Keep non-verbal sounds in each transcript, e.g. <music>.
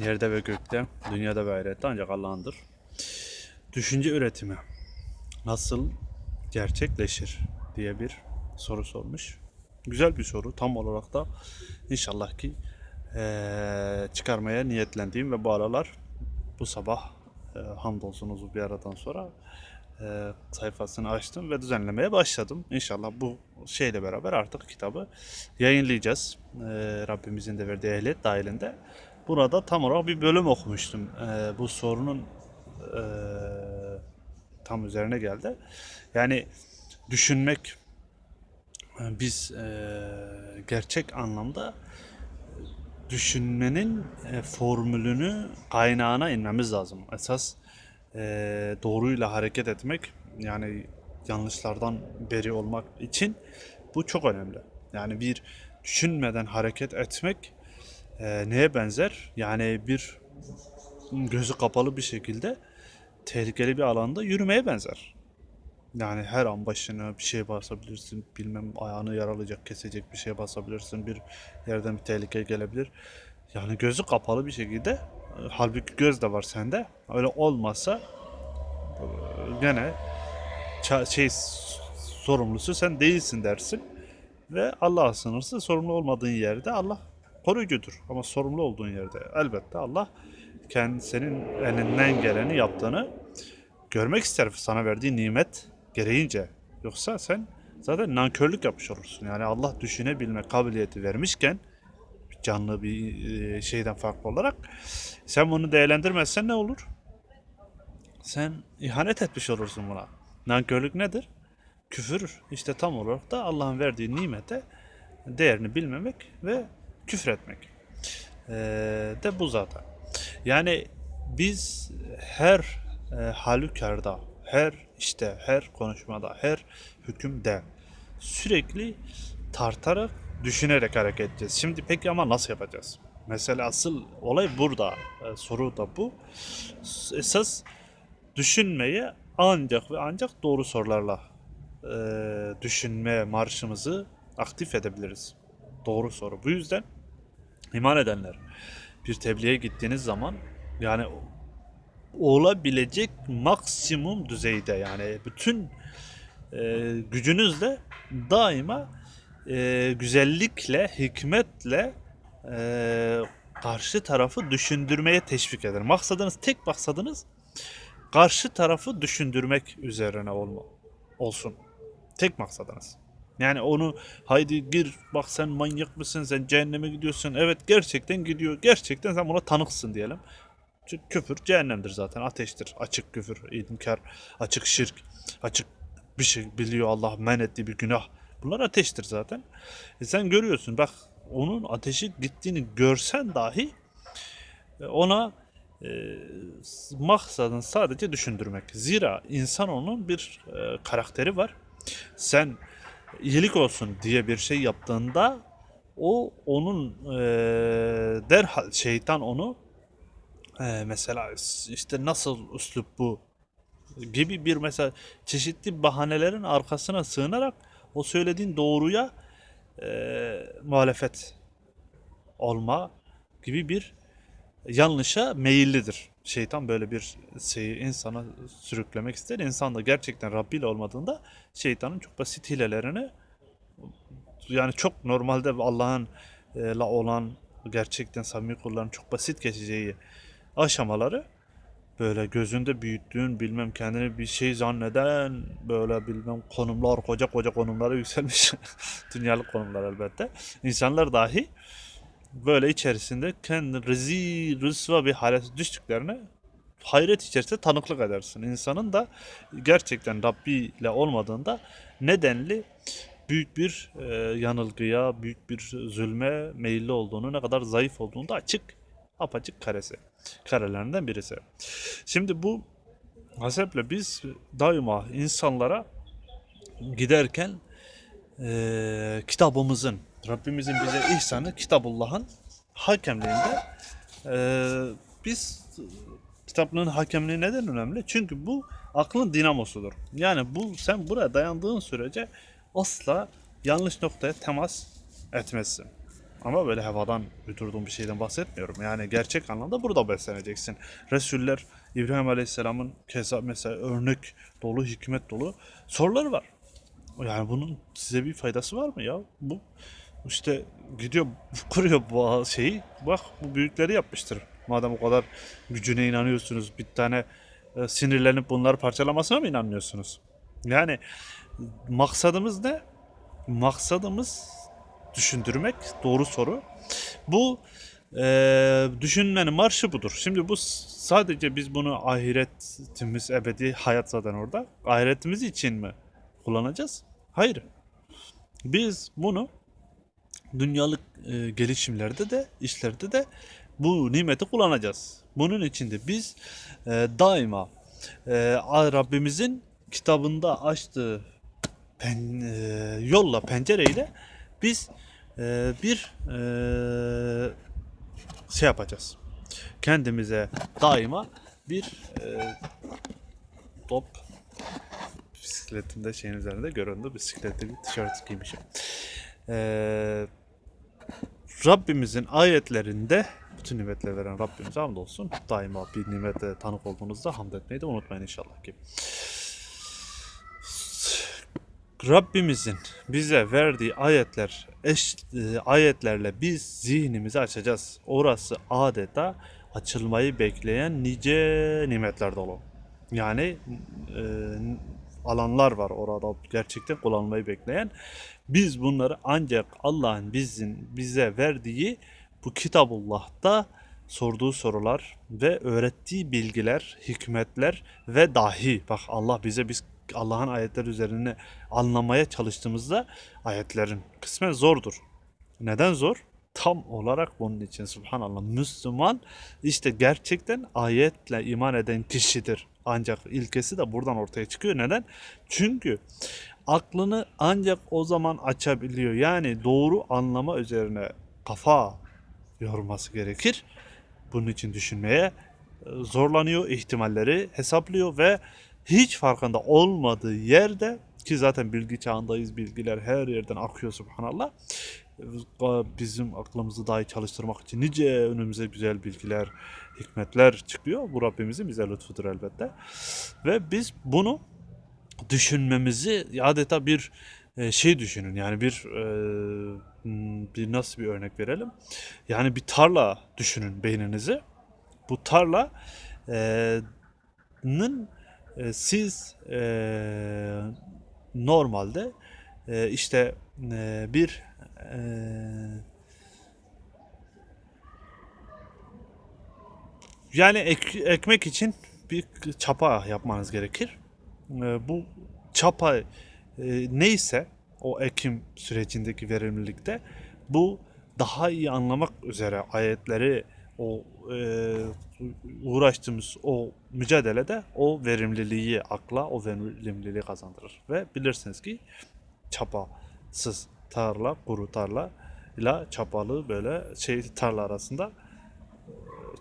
Yerde ve gökte, dünyada ve ahirette ancak Allah'ındır. Düşünce üretimi nasıl gerçekleşir diye bir soru sormuş. Güzel bir soru. Tam olarak da inşallah ki eee, çıkarmaya niyetlendiğim ve bu aralar bu sabah eee hamdolsun uzun bir aradan sonra eee, sayfasını açtım ve düzenlemeye başladım. İnşallah bu şeyle beraber artık kitabı yayınlayacağız. Eee, Rabbimizin de verdiği ehliyet dahilinde. Burada tam olarak bir bölüm okumuştum. Eee, bu sorunun eee, tam üzerine geldi. Yani düşünmek e, biz e, gerçek anlamda düşünmenin e, formülünü kaynağına inmemiz lazım. Esas e, doğruyla hareket etmek yani yanlışlardan beri olmak için bu çok önemli. Yani bir düşünmeden hareket etmek e, neye benzer? Yani bir gözü kapalı bir şekilde tehlikeli bir alanda yürümeye benzer. Yani her an başına bir şey basabilirsin, bilmem ayağını yaralayacak, kesecek bir şey basabilirsin, bir yerden bir tehlike gelebilir. Yani gözü kapalı bir şekilde, e, halbuki göz de var sende. Öyle olmazsa e, gene şey sorumlusu sen değilsin dersin ve Allah'a sınırsız sorumlu olmadığın yerde Allah koruyucudur. Ama sorumlu olduğun yerde elbette Allah kendi senin elinden geleni yaptığını görmek ister sana verdiği nimet gereğince. Yoksa sen zaten nankörlük yapmış olursun. Yani Allah düşünebilme kabiliyeti vermişken canlı bir e, şeyden farklı olarak sen bunu değerlendirmezsen ne olur? Sen ihanet etmiş olursun buna. Nankörlük nedir? Küfür işte tam olarak da Allah'ın verdiği nimete değerini bilmemek ve küfür etmek. Ee, de bu zaten. Yani biz her e, halükarda, her işte, her konuşmada, her hükümde sürekli tartarak, düşünerek hareket edeceğiz. Şimdi peki ama nasıl yapacağız? Mesela asıl olay burada. E, soru da bu. Esas düşünmeye ancak ve ancak doğru sorularla e, düşünme marşımızı aktif edebiliriz. Doğru soru. Bu yüzden iman edenler bir tebliğe gittiğiniz zaman yani olabilecek maksimum düzeyde yani bütün e, gücünüzle daima e, güzellikle, hikmetle e, karşı tarafı düşündürmeye teşvik eder. Maksadınız, tek maksadınız karşı tarafı düşündürmek üzerine olma, olsun. Tek maksadınız. Yani onu haydi gir bak sen manyak mısın sen cehenneme gidiyorsun. Evet gerçekten gidiyor. Gerçekten sen buna tanıksın diyelim. Çünkü küfür cehennemdir zaten. Ateştir. Açık küfür, inkar, açık şirk, açık bir şey biliyor Allah men ettiği bir günah. Bunlar ateştir zaten. E sen görüyorsun bak onun ateşi gittiğini görsen dahi e, ona e, maksadın sadece düşündürmek. Zira insan onun bir e, karakteri var. Sen iyilik olsun diye bir şey yaptığında o onun e, derhal şeytan onu e, mesela işte nasıl üslup bu gibi bir mesela çeşitli bahanelerin arkasına sığınarak o söylediğin doğruya e, muhalefet olma gibi bir yanlışa meyillidir. Şeytan böyle bir şeyi insana sürüklemek ister. İnsan da gerçekten Rabbi ile olmadığında şeytanın çok basit hilelerini yani çok normalde Allah'ın e, la olan gerçekten samimi kulların çok basit geçeceği aşamaları böyle gözünde büyüttüğün bilmem kendini bir şey zanneden böyle bilmem konumlar koca koca konumlara yükselmiş <laughs> dünyalık konumlar elbette insanlar dahi böyle içerisinde kendi rezil rüsva bir hale düştüklerine hayret içerisinde tanıklık edersin. İnsanın da gerçekten Rabbi ile olmadığında nedenli büyük bir e, yanılgıya, büyük bir zulme meyilli olduğunu, ne kadar zayıf olduğunu da açık, apaçık karesi. Karelerinden birisi. Şimdi bu haseple biz daima insanlara giderken e, kitabımızın, Rabbimizin bize ihsanı Kitabullah'ın hakemliğinde e, biz kitaplığın hakemliği neden önemli? Çünkü bu aklın dinamosudur. Yani bu sen buraya dayandığın sürece asla yanlış noktaya temas etmezsin. Ama böyle havadan uydurduğum bir şeyden bahsetmiyorum. Yani gerçek anlamda burada besleneceksin. Resuller İbrahim Aleyhisselam'ın keza mesela örnek dolu, hikmet dolu soruları var. Yani bunun size bir faydası var mı ya? Bu işte gidiyor <laughs> kuruyor bu şeyi. Bak bu büyükleri yapmıştır. Madem o kadar gücüne inanıyorsunuz. Bir tane e, sinirlenip bunları parçalamasına mı inanmıyorsunuz? Yani maksadımız ne? Maksadımız düşündürmek. Doğru soru. Bu e, düşünmenin marşı budur. Şimdi bu sadece biz bunu ahiretimiz ebedi hayat zaten orada. Ahiretimiz için mi kullanacağız? Hayır. Biz bunu dünyalık e, gelişimlerde de işlerde de bu nimeti kullanacağız. Bunun için de biz e, daima e, Rabbimizin kitabında açtığı pen, e, yolla pencereyle biz e, bir e, şey yapacağız. Kendimize daima bir e, top bisikletimde şeyin üzerinde göründü. Bisikletli bir tişört giymişim. Ee, Rabbimizin ayetlerinde bütün nimetleri veren Rabbimize hamdolsun. Daima bir nimete tanık olduğunuzda hamd etmeyi de unutmayın inşallah ki. Rabbimizin bize verdiği ayetler eş, e, ayetlerle biz zihnimizi açacağız. Orası adeta açılmayı bekleyen nice nimetler dolu. Yani e, alanlar var orada gerçekten kullanmayı bekleyen. Biz bunları ancak Allah'ın bizim bize verdiği bu Kitabullah'ta sorduğu sorular ve öğrettiği bilgiler, hikmetler ve dahi bak Allah bize biz Allah'ın ayetleri üzerine anlamaya çalıştığımızda ayetlerin kısmen zordur. Neden zor? Tam olarak bunun için subhanallah Müslüman işte gerçekten ayetle iman eden kişidir. Ancak ilkesi de buradan ortaya çıkıyor. Neden? Çünkü aklını ancak o zaman açabiliyor. Yani doğru anlama üzerine kafa yorması gerekir. Bunun için düşünmeye e, zorlanıyor, ihtimalleri hesaplıyor ve hiç farkında olmadığı yerde ki zaten bilgi çağındayız, bilgiler her yerden akıyor subhanallah. Bizim aklımızı dahi çalıştırmak için nice önümüze güzel bilgiler, hikmetler çıkıyor. Bu Rabbimizin bize lütfudur elbette. Ve biz bunu düşünmemizi adeta bir e, şey düşünün. Yani bir e, bir nasıl bir örnek verelim? Yani bir tarla düşünün beyninizi. Bu tarla e, nın siz normalde işte bir e, yani ek- ekmek için bir çapa yapmanız gerekir. E, bu çapa e, neyse o ekim sürecindeki verimlilikte bu daha iyi anlamak üzere ayetleri o e, uğraştığımız o mücadelede o verimliliği akla o verimliliği kazandırır ve bilirsiniz ki çapasız tarla kuru tarla ile çapalı böyle şey tarla arasında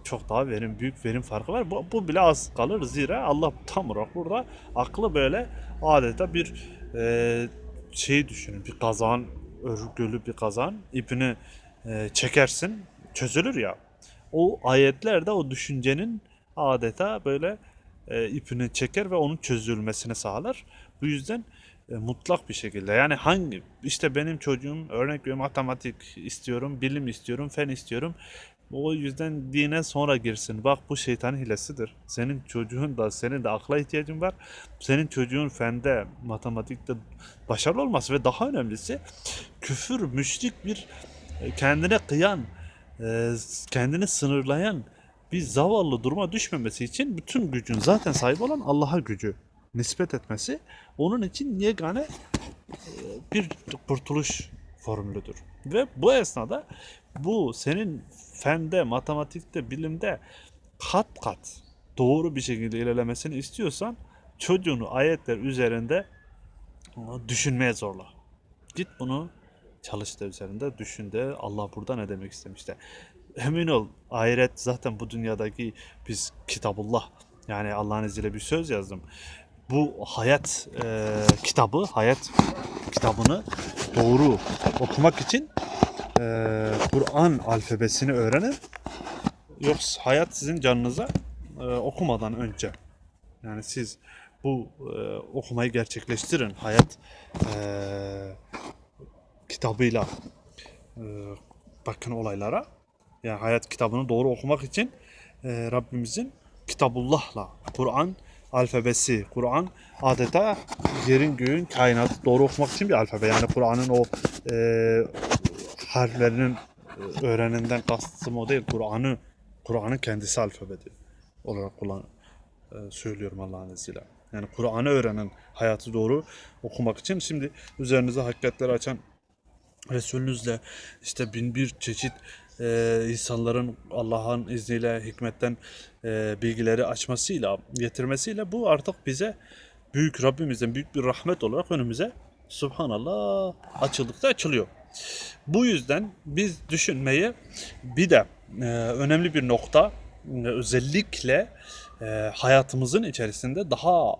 çok daha verim büyük verim farkı var. Bu, bu bile az kalır zira Allah tam olarak burada aklı böyle adeta bir e, şey düşünün bir kazan örgülü bir kazan ipini e, çekersin çözülür ya. O ayetlerde o düşüncenin adeta böyle e, ipini çeker ve onun çözülmesini sağlar. Bu yüzden e, mutlak bir şekilde yani hangi işte benim çocuğum örnek veriyorum matematik istiyorum, bilim istiyorum, fen istiyorum. O yüzden dine sonra girsin. Bak bu şeytan hilesidir. Senin çocuğun da senin de akla ihtiyacın var. Senin çocuğun fende, matematikte başarılı olması ve daha önemlisi küfür, müşrik bir e, kendine kıyan, e, kendini sınırlayan bir zavallı duruma düşmemesi için bütün gücün zaten sahip olan Allah'a gücü nispet etmesi onun için yegane e, bir kurtuluş formülüdür. Ve bu esnada bu senin fende, matematikte, bilimde kat kat doğru bir şekilde ilerlemesini istiyorsan çocuğunu ayetler üzerinde düşünmeye zorla. Git bunu çalış üzerinde düşün de Allah burada ne demek istemiş de. Emin ol ahiret zaten bu dünyadaki biz kitabullah yani Allah'ın izniyle bir söz yazdım. Bu hayat e, kitabı, hayat kitabını doğru okumak için e, Kur'an alfabesini öğrenin. Yoksa hayat sizin canınıza e, okumadan önce. Yani siz bu e, okumayı gerçekleştirin. Hayat e, kitabıyla e, bakın olaylara. Yani hayat kitabını doğru okumak için e, Rabbimizin Kitabullah'la Kur'an alfabesi, Kur'an adeta yerin göğün kainatı doğru okumak için bir alfabe. Yani Kur'an'ın o e, harflerinin e, öğreninden kastım o değil. Kur'an'ı Kur'an'ın kendisi alfabeti olarak kullan e, söylüyorum Allah'ın izniyle. Yani Kur'an'ı öğrenen hayatı doğru okumak için şimdi üzerinize hakikatleri açan Resulünüzle işte bin bir çeşit e, insanların Allah'ın izniyle hikmetten e, bilgileri açmasıyla getirmesiyle bu artık bize büyük Rabbimizden büyük bir rahmet olarak önümüze Subhanallah açıldıkta açılıyor. Bu yüzden biz düşünmeyi bir de e, önemli bir nokta e, özellikle e, hayatımızın içerisinde daha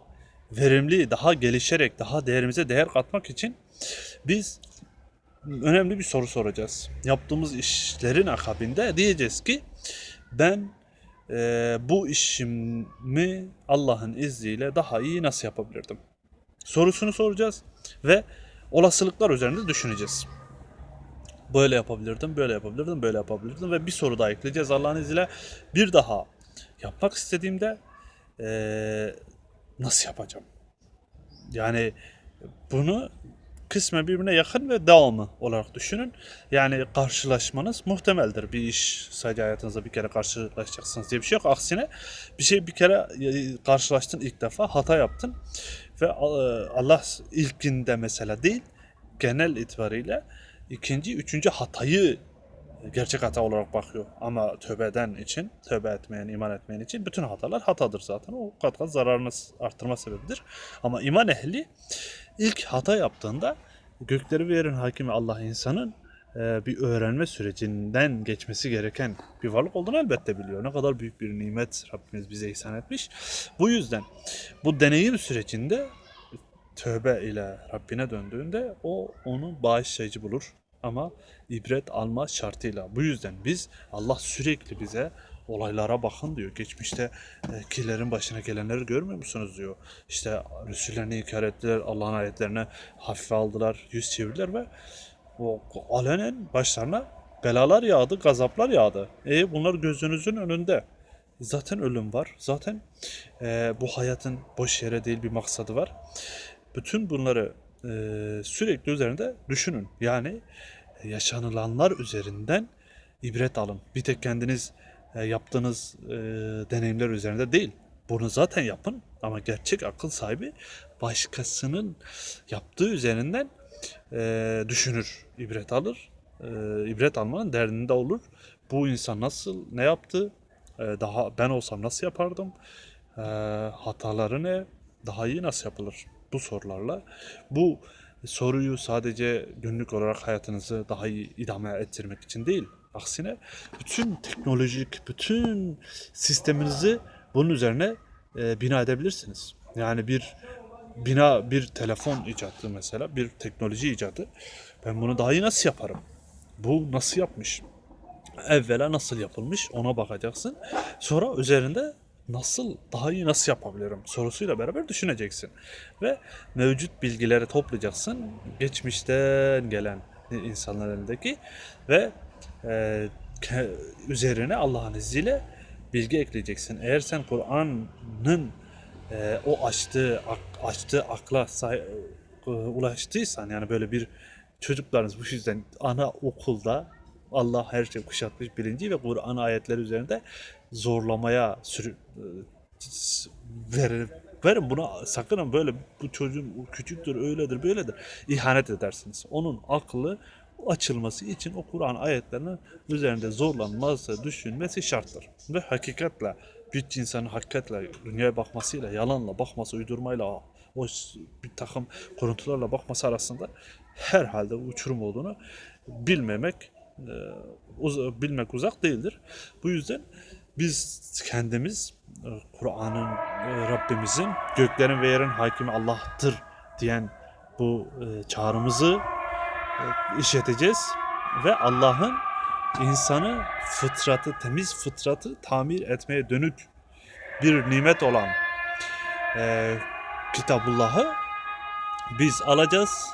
verimli, daha gelişerek, daha değerimize değer katmak için biz önemli bir soru soracağız. Yaptığımız işlerin akabinde diyeceğiz ki ben e, bu işimi Allah'ın izniyle daha iyi nasıl yapabilirdim? Sorusunu soracağız ve olasılıklar üzerinde düşüneceğiz. Böyle yapabilirdim, böyle yapabilirdim, böyle yapabilirdim ve bir soru daha ekleyeceğiz Allah'ın izniyle. Bir daha yapmak istediğimde e, nasıl yapacağım? Yani bunu kısmen birbirine yakın ve devamı olarak düşünün. Yani karşılaşmanız muhtemeldir. Bir iş sadece hayatınızda bir kere karşılaşacaksınız diye bir şey yok. Aksine bir şey bir kere e, karşılaştın ilk defa hata yaptın ve e, Allah ilkinde mesela değil genel itibariyle ikinci, üçüncü hatayı gerçek hata olarak bakıyor. Ama tövbe için, tövbe etmeyen, iman etmeyen için bütün hatalar hatadır zaten. O kat kat zararını arttırma sebebidir. Ama iman ehli ilk hata yaptığında gökleri ve yerin hakimi Allah insanın e, bir öğrenme sürecinden geçmesi gereken bir varlık olduğunu elbette biliyor. Ne kadar büyük bir nimet Rabbimiz bize ihsan etmiş. Bu yüzden bu deneyim sürecinde tövbe ile Rabbine döndüğünde o onu bağışlayıcı bulur. Ama ibret alma şartıyla. Bu yüzden biz Allah sürekli bize olaylara bakın diyor. Geçmişte e, başına gelenleri görmüyor musunuz diyor. İşte Resullerini inkar ettiler, Allah'ın ayetlerine hafife aldılar, yüz çevirdiler ve o alenen başlarına belalar yağdı, gazaplar yağdı. E bunlar gözünüzün önünde. Zaten ölüm var. Zaten e, bu hayatın boş yere değil bir maksadı var. Bütün bunları e, sürekli üzerinde düşünün. Yani yaşanılanlar üzerinden ibret alın. Bir tek kendiniz e, yaptığınız e, deneyimler üzerinde değil. Bunu zaten yapın ama gerçek akıl sahibi başkasının yaptığı üzerinden e, düşünür, ibret alır. E, ibret almanın derdinde olur. Bu insan nasıl, ne yaptı? E, daha ben olsam nasıl yapardım? E, hataları ne? Daha iyi nasıl yapılır? Bu sorularla. Bu soruyu sadece günlük olarak hayatınızı daha iyi idame ettirmek için değil. Aksine bütün teknolojik, bütün sisteminizi bunun üzerine e, bina edebilirsiniz. Yani bir bina, bir telefon icadı mesela, bir teknoloji icadı. Ben bunu daha iyi nasıl yaparım? Bu nasıl yapmış? Evvela nasıl yapılmış ona bakacaksın. Sonra üzerinde nasıl daha iyi nasıl yapabilirim sorusuyla beraber düşüneceksin. Ve mevcut bilgileri toplayacaksın. Geçmişten gelen insanlar elindeki ve e, üzerine Allah'ın izniyle bilgi ekleyeceksin. Eğer sen Kur'an'ın e, o açtığı ak- açtığı akla say- e, ulaştıysan yani böyle bir çocuklarınız bu yüzden ana okulda Allah her şeyi kuşatmış bilinci ve Kur'an ayetleri üzerinde zorlamaya sürü, e, verin, verin buna sakın böyle bu çocuğun küçüktür öyledir böyledir ihanet edersiniz. Onun aklı açılması için o Kur'an ayetlerinin üzerinde zorlanması, düşünmesi şarttır. Ve hakikatle bir insanın hakikatle dünyaya bakmasıyla, yalanla bakması, uydurmayla, o bir takım kuruntularla bakması arasında herhalde uçurum olduğunu bilmemek e, bilmek uzak değildir. Bu yüzden biz kendimiz e, Kur'an'ın e, Rabbimizin göklerin ve yerin hakimi Allah'tır diyen bu e, çağrımızı işleteceğiz ve Allah'ın insanı fıtratı, temiz fıtratı tamir etmeye dönük bir nimet olan e, Kitabullah'ı biz alacağız.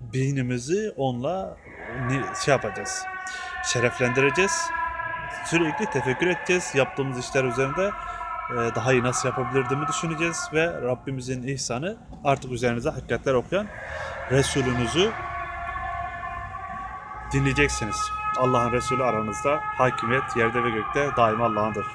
Beynimizi onunla şey yapacağız. Şereflendireceğiz. Sürekli tefekkür edeceğiz. Yaptığımız işler üzerinde e, daha iyi nasıl yapabilirdiğimi düşüneceğiz ve Rabbimizin ihsanı artık üzerinize hakikatler okuyan Resulünüzü dinleyeceksiniz. Allah'ın Resulü aranızda hakimiyet yerde ve gökte daima Allah'ındır.